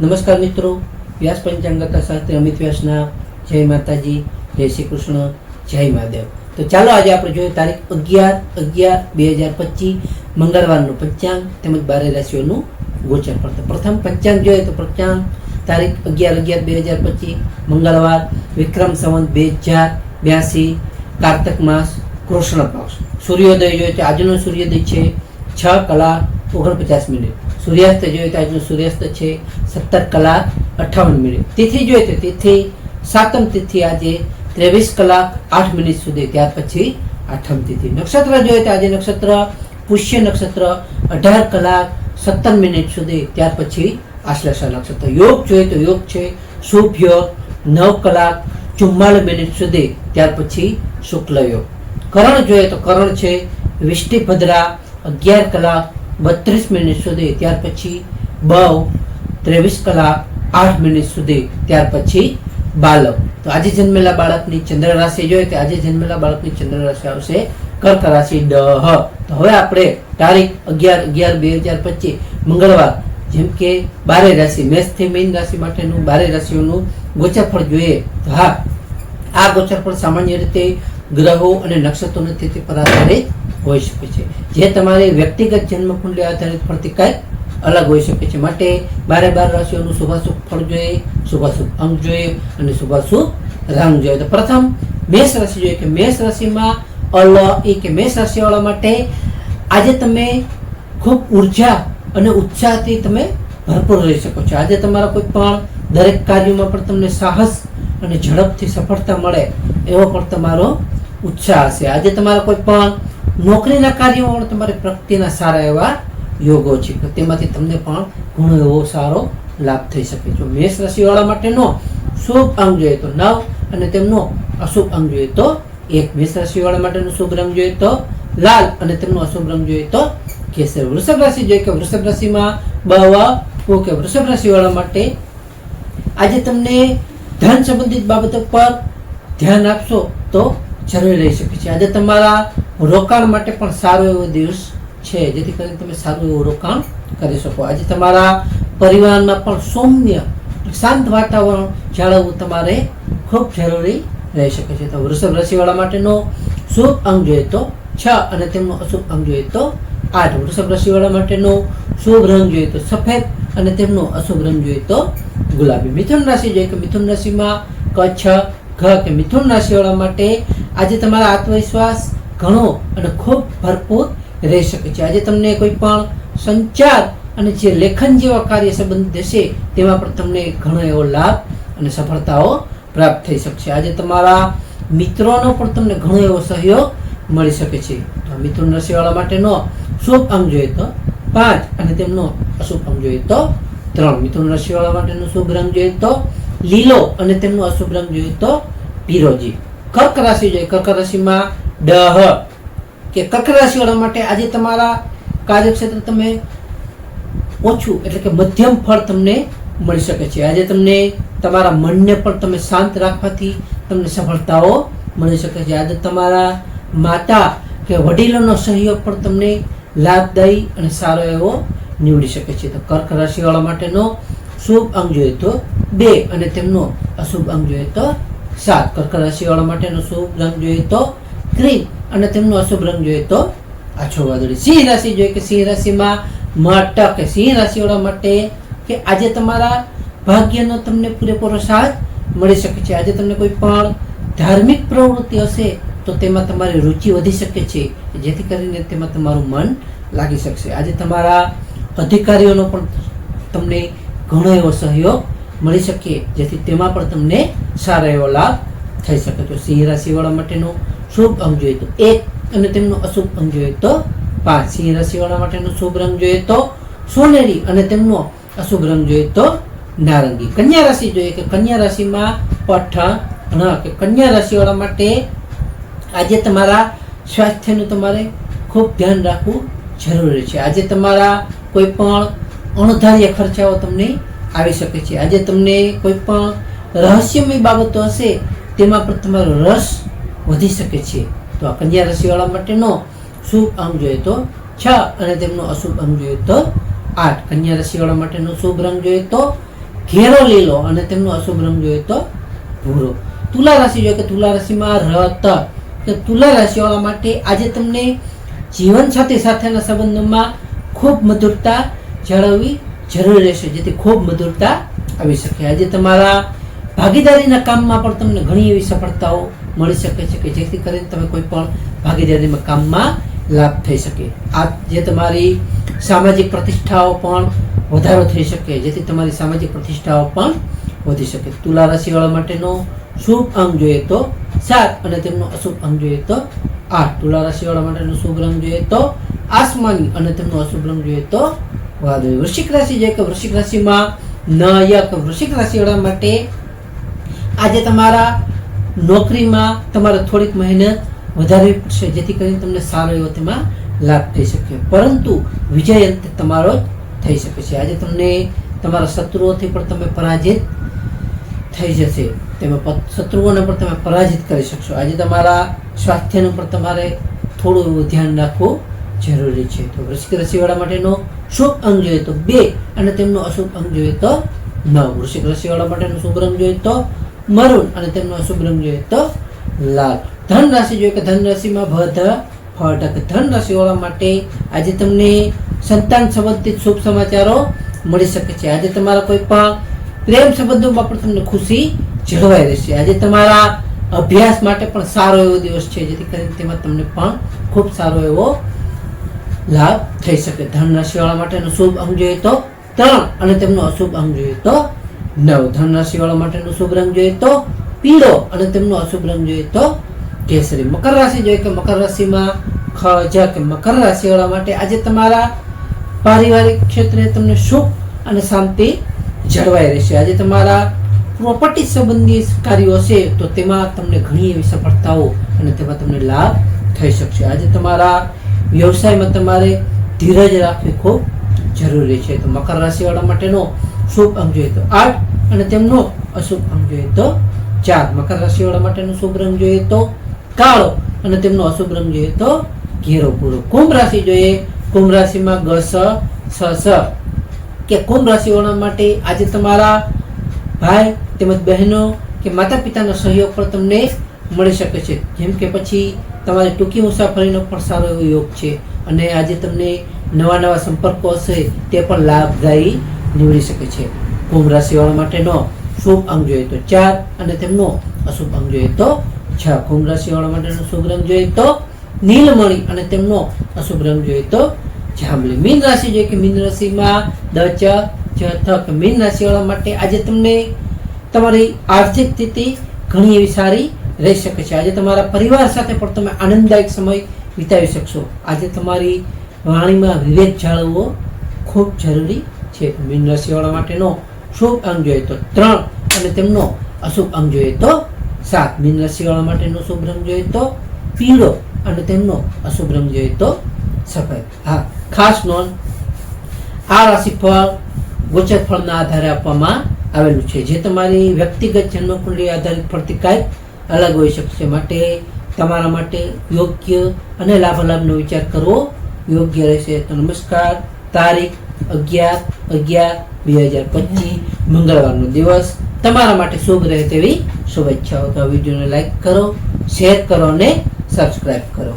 નમસ્કાર મિત્રો, વ્યાસ પંચાંગતા શાસ્ત્રી અમિત વ્યાસના જય માતાજી, જય શ્રી કૃષ્ણ, જય મહાદેવ. તો ચાલો આજે આપણે જોઈએ તારીખ અગિયાર અગિયાર બે હજાર પચીસ, મંગળવારનું પંચાંગ તેમજ બારે રાશિઓનું ગોચર પડતું પ્રથમ પંચાંગ જોઈએ તો પંચાંગ, તારીખ અગિયાર અગિયાર બે હજાર પચીસ, મંગળવાર, વિક્રમ સંવંત બે હજાર બ્યાસી, કાર્તક માસ, કૃષ્ણ પક્ષ. સૂર્યોદય જોઈએ તો આજનો સૂર્યોદય છે છ કલાક ઓગણપચાસ મિનિટ. સૂર્યાસ્ત જોઈએ તો આજનો સૂર્યાસ્ત છે સત્તર કલાક અઠાવન મિનિટ. તિથિ જોઈએ તો તિથિ સાતમ તિથિ આજે ત્રેવીસ કલાક આઠ મિનિટ સુધી, ત્યાર પછી આઠમ તિથિ. નક્ષત્ર જોઈએ તો આજે નક્ષત્ર, પુષ્ય નક્ષત્ર અઢાર કલાક સત્તર મિનિટ સુધી, ત્યાર પછી આશ્લેષા નક્ષત્ર. યોગ જોઈએ તો યોગ છે શુભ યોગ નવ કલાક ચુમ્માલીસ મિનિટ સુધી, ત્યાર પછી શુક્લ યોગ. કરણ જોઈએ તો કરણ છે વિષ્ટિભદ્રા અગિયાર કલાક બત્રીસ મિનિટ સુધી ત્યાર પછી બવ ત્રેવીસ કલાક આઠ મિનિટ સુધી ત્યાર પછી બાલક તો આજે જન્મેલા બાળકની ચંદ્ર રાશિ જોઈએ તો આજે જન્મેલા બાળકની ચંદ્ર રાશિ આવશે કર્ક રાશિ ડહ તો હવે આપણે તારીખ અગિયાર અગિયાર, બે હજાર પચીસ, મંગળવાર, જેમ કે બારે રાશિ, મેષથી મીન રાશિ માટેનું બારે રાશિઓનું ગોચરફળ જોઈએ. તો હા, આ ગોચરફળ સામાન્ય રીતે ગ્રહો અને નક્ષત્રોની સ્થિતિ પર આધારિત હોઈ શકે છે. જે તમારી વ્યક્તિગત જન્મ કુંડલી આધારિત ફળથી કંઈક અલગ હોઈ શકે છે. માટે બારે બાર રાશિઓનું શુભાશુભ ફળ જોઈએ, શુભાશુભ અંક જોઈએ અને શુભાશુભ રંગ જોઈએ. તો પ્રથમ મેષ રાશિ જોઈએ કે મેષ રાશિમાં અલ એ કે મેષ રાશિવાળા માટે આજે તમે ખૂબ ઊર્જા અને ઉત્સાહથી તમે ભરપૂર રહી શકો છો. આજે તમારા કોઈ પણ દરેક કાર્યમાં પણ તમને સાહસ અને ઝડપથી સફળતા મળે એવો પણ તમારો ઉત્સાહ હશે. આજે તમારા કોઈ પણ નોકરીના કાર્યમાં પણ તમારી પ્રગતિના સારા એવા યોગો છે. તેમાંથી તમને પણ ઘણો એવો સારો લાભ થઈ શકે છે. મેષ રાશિવાળા માટેનો શુભ અંગ જોઈએ તો નવ અને તેમનો અશુભ અંગ જોઈએ તો એક. મેષ રાશિવાળા માટેનો શુભ રંગ જોઈએ તો લાલ અને તેમનો અશુભ રંગ જોઈએ તો કેસર. વૃષભ રાશિ જોઈએ કે વૃષભ રાશિમાં બવા ઓકે વૃષભ રાશિવાળા માટે આજે તમને ધન સંબંધિત બાબતો પર ધ્યાન આપશો તો જરૂરી રહી શકે છે. આજે તમારા રોકાણ માટે પણ સારો એવો દિવસ છે, જેથી કરીને તમે સારું એવું રોકાણ કરી શકો. આજે તમારા પરિવારમાં પણ સૌમ્ય શાંત વાતાવરણ જાળવવું તમારે ખૂબ જરૂરી રહી શકે છે. તો વૃષભ રાશિવાળા માટેનો શુભ અંગ જોઈએ તો છ અને તેમનો અશુભ અંગ જોઈએ તો આઠ. વૃષભ રાશિવાળા માટેનો શુભ રંગ જોઈએ તો સફેદ અને તેમનો અશુભ રંગ જોઈએ તો ગુલાબી. મિથુન રાશિ જોઈએ કે મિથુન રાશિમાં કચ્છ ઘ કે મિથુન રાશિવાળા માટે આજે તમારા આત્મવિશ્વાસ ઘણો અને ખૂબ ભરપૂર રહી શકે છે. આજે તમને કોઈ પણ સંચાર અને જે લેખન જેવા કાર્ય સંબંધિત હશે, તેમાં પણ તમને ઘણો એવો લાભ અને સફળતાઓ પ્રાપ્ત થઈ શકશે. આજે તમારા મિત્રોનો પણ તમને ઘણો એવો સહયોગ મળી શકે છે. તો મિત્રો રસીવાળા માટેનો શુભ અંગ જોઈએ તો પાંચ અને તેમનો અશુભ અંગ જોઈએ તો ત્રણ. મિત્રો રસીવાળા માટેનો શુભ રંગ જોઈએ તો લીલો અને તેમનો અશુભ રંગ જોઈએ તો પીરોજી. કર્ક રાશિ જોઈએ. કર્ક રાશિમાં ડહ. કે કર્ક રાશિવાળા માટે આજે તમારા કાર્યક્ષેત્ર તમે ઓછું, એટલે કે મધ્યમ ફળ તમને મળી શકે છે. આજે તમને તમારા મનને પણ તમે શાંત રાખવાથી તમને સફળતાઓ મળી શકે છે. આજે તમારા માતા કે વડીલોનો સહયોગ પણ તમને લાભદાયી અને સારો એવો નીવડી શકે છે. તો કર્ક રાશિવાળા માટેનો શુભ અંગ જોઈએ તો બે અને તેમનો અશુભ અંગ જોઈએ તો સાત. કર્ક રાશિવાળા માટેનો શુભ રંગ જોઈએ તો ક્રીમ. અને તેમનો અશુભ રંગ જોઈએ તો આછો વાદળી. સિંહ રાશિ જોઈએ કે સિંહ રાશિમાં મટક. સિંહ રાશિવાળા માટે કે આજે તમારા ભાગ્યનો તમને પૂરેપૂરો સાથ મળી શકે છે. આજે તમને કોઈ પણ ધાર્મિક પ્રવૃત્તિ હશે તો તેમાં તમારી રુચિ વધી શકે છે. જેથી કરીને તેમાં તમારું મન લાગી શકશે. આજે તમારા અધિકારીઓનો પણ તમને ઘણો એવો સહયોગ મળી શકે. જેથી તેમાં પણ તમને સારો એવો લાભ થઈ શકે. તો સિંહ રાશિવાળા માટેનો શુભ અંગ જોઈએ તો એક અને તેમનો અશુભ અંગ જોઈએ તો પાંચ. સિંહ રાશિવાળા માટેનો શુભ રંગ જોઈએ તો સોનેરી અને તેમનો અશુભ રંગ જોઈએ તો નારંગી. કન્યા રાશિ જોઈએ કે કન્યા રાશિમાં પઠ કે કન્યા રાશિવાળા માટે આજે તમારા સ્વાસ્થ્યનું તમારે ખૂબ ધ્યાન રાખવું જરૂરી છે. આજે તમારા કોઈ પણ અણધાર્ય ખર્ચાઓ તમને આવી શકે છે. આજે તમને કોઈ પણ રહસ્યમય બાબતો હશે, તેમાં પણ તમારો રસ વધી શકે છે. તો આ કન્યા રાશિવાળા માટેનો શુભ અંગ જોઈએ તો છ અને તેમનો અશુભ અંગ જોઈએ તો આઠ. કન્યા રાશિવાળા માટેનો શુભ રંગ જોઈએ તો ઘેરો લીલો અને તેમનો અશુભ રંગ જોઈએ તો ભૂરો. તુલા રાશિ જોઈએ કે તુલા રાશિમાં રત. તો તુલા રાશિવાળા માટે આજે તમને જીવન સાથી સાથેના સંબંધોમાં ખૂબ મધુરતા જાળવવી જરૂરી રહેશે. જેથી ખૂબ મધુરતા આવી શકે. આજે તમારા ભાગીદારીના કામમાં પણ તમને ઘણી એવી સફળતાઓ મળી શકે છે કે જેથી કરીને તમે કોઈ પણ ભાગીદારીમાં કામમાં લાભ થઈ શકે. આ જે તમારી સામાજિક પ્રતિષ્ઠાઓ પણ વધારો થઈ શકે, જેથી તમારી સામાજિક પ્રતિષ્ઠાઓ પણ વધી શકે. તુલા રાશિવાળા માટેનો શુભ અંગ જોઈએ તો સાત અને તેમનો અશુભ અંગ જોઈએ તો આઠ. તુલા રાશિવાળા માટેનો શુભ રંગ જોઈએ તો આસમાની અને તેમનો અશુભ રંગ જોઈએ તો વાદળી. વૃશ્ચિક રાશિ જે કે વૃશ્ચિક રાશિમાં નયક વૃશ્ચિક રાશિવાળા માટે આજે તમારા નોકરીમાં તમારે થોડીક મહેનત વધારવી પડશે, જેથી કરીને તમને સારો એવો તેમાં લાભ થઈ શકે. પરંતુ વિજય અંત તમારો જ થઈ શકે છે. આજે તમને તમારા શત્રુઓથી પણ તમે પરાજિત થઈ જશે. તેમાં શત્રુઓને પણ તમે પરાજિત કરી શકશો. આજે તમારા સ્વાસ્થ્યનું પણ તમારે થોડું એવું ધ્યાન રાખવું જરૂરી છે. તો વૃશ્ચિક રાશિવાળા માટેનો શુભ અંગ જોઈએ તો બે અને તેમનો અશુભ અંગ જોઈએ તો નવ. વૃશ્ચિક રાશિવાળા માટેનો શુભ રંગ જોઈએ તો મરૂન અને તેમનો અશુભ રંગ જોઈએ તો લાલ. ધન રાશિ જોઈએ કે ધન રાશિમાં ભધ ફટક. ધન રાશિવાળા માટે આજે તમને સંતાન સંબંધિત શુભ સમાચારો મળી શકે છે. આજે તમારા કોઈ પણ પ્રેમ સંબંધોમાં પણ તમને ખુશી જળવાઈ રહેશે. આજે તમારા અભ્યાસ માટે પણ સારો એવો દિવસ છે, જેથી કરીને તેમાં તમને પણ ખૂબ સારો એવો લાભ થઈ શકે. ધન રાશિવાળા માટેનો શુભ અંગ જોઈએ તો ત્રણ અને તેમનો અશુભ અંગ જોઈએ તો નવ ધન રાશિવાળા માટેનો શુભ રંગ જોઈએ તો પીળો અને તેમનો અશુભ રંગ જોઈએ તો કેસરી. મકર રાશિ જોઈએ કે મકર રાશિમાં ખ, જ કે મકર રાશિવાળા માટે આજે તમારા પારિવારિક ક્ષેત્રે તમને સુખ અને શાંતિ જળવાઈ રહેશે. આજે તમારા પ્રોપર્ટી સંબંધી કાર્યો છે તો તેમાં તમને ઘણી એવી સફળતાઓ અને તેમાં તમને લાભ થઈ શકશે. આજે તમારા વ્યવસાયમાં તમારે ધીરજ રાખવી ખૂબ જરૂરી છે. તો મકર રાશિવાળા માટેનો શુભ અંક જોઈએ તો આઠ અને તેમનો અશુભ અંક જોઈએ તો ચાર મકર રાશિવાળા માટેનો શુભ રંગ જોઈએ તો કાળો અને તેમનો અશુભ રંગ જોઈએ તો ઘેરો પૂરો કુંભ રાશિ જોઈએ, કુંભ રાશિમાં ગ સ સ. સ કે કુંભ રાશિવાળા માટે આજે તમારા ભાઈ તેમજ બહેનો કે માતા પિતાનો સહયોગ પણ તમને મળી શકે છે. જેમ કે પછી તમારી ટૂંકી મુસાફરીનો પણ સારો એવો યોગ છે. અને આજે તમને નવા નવા સંપર્કો હશે તે પણ લાભદાયી નીવડી શકે છે. કુંભ રાશિવાળા માટેનો શુભ અંગ જોઈએ તો ચાર અને તેમનો અશુભ અંગ જોઈએ તો છ. કુંભ રાશિવાળા માટેનો શુભ રંગ જોઈએ તો નીલમણી અને તેમનો અશુભ રંગ જોઈએ તો જાંબલી. મીન રાશિ જોઈએ કે મીન રાશિમાં દ, ચ ચ મીન રાશિવાળા માટે આજે તમને તમારી આર્થિક સ્થિતિ ઘણી એવી સારી રહી શકે છે. આજે તમારા પરિવાર સાથે પણ તમે આનંદદાયક સમય વિતાવી શકશો. આજે તમારી વાણીમાં વિવેક જાળવવો ખૂબ જરૂરી છે. મીન રાશિવાળા માટેનો શુભ અંગ જોઈએ તો ત્રણ અને તેમનો અશુભ અંગ જોઈએ તો સાત. મીન રાશિવાળા માટેનો શુભ રંગ જોઈએ તો પીળો અને તેમનો અશુભ રંગ જોઈએ તો સફેદ. હા, ખાસ નોંધ, આ રાશિફળ ગોચર ફળના આધારે આપવામાં આવેલું છે. જે તમારી વ્યક્તિગત જન્મકુંડલી આધારિત ફળથી કાંઈક અલગ હોઈ શકશે. માટે તમારા માટે યોગ્ય અને લાભાલાભનો વિચાર કરવો યોગ્ય રહેશે. તો નમસ્કાર. તારીખ અગિયાર અગિયાર, બે હજાર પચીસ, મંગળવારનો દિવસ. તમારા માટે શુભ રહે તેવી શુભેચ્છાઓ. તો વિડીયોને લાઈક કરો, શેર કરો અને સબસ્ક્રાઈબ કરો.